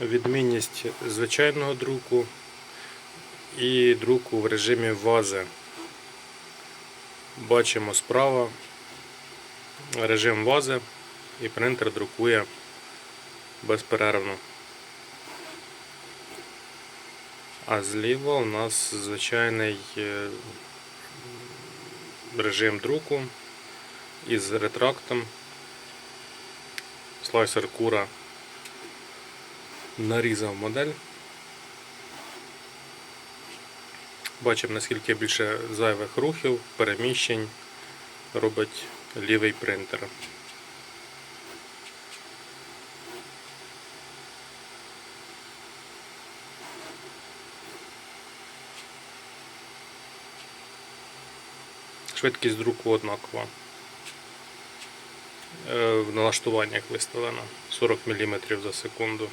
відмінність звичайного друку і друку в режимі вази. Бачимо справа режим вази і принтер друкує безперервно. А зліва у нас звичайний е, режим друку із ретрактом. Слайсер кура нарізав модель. Бачимо, наскільки більше зайвих рухів, переміщень робить лівий принтер. Швидкість друку однакова. Е, В налаштуваннях виставлено 40 мм за секунду.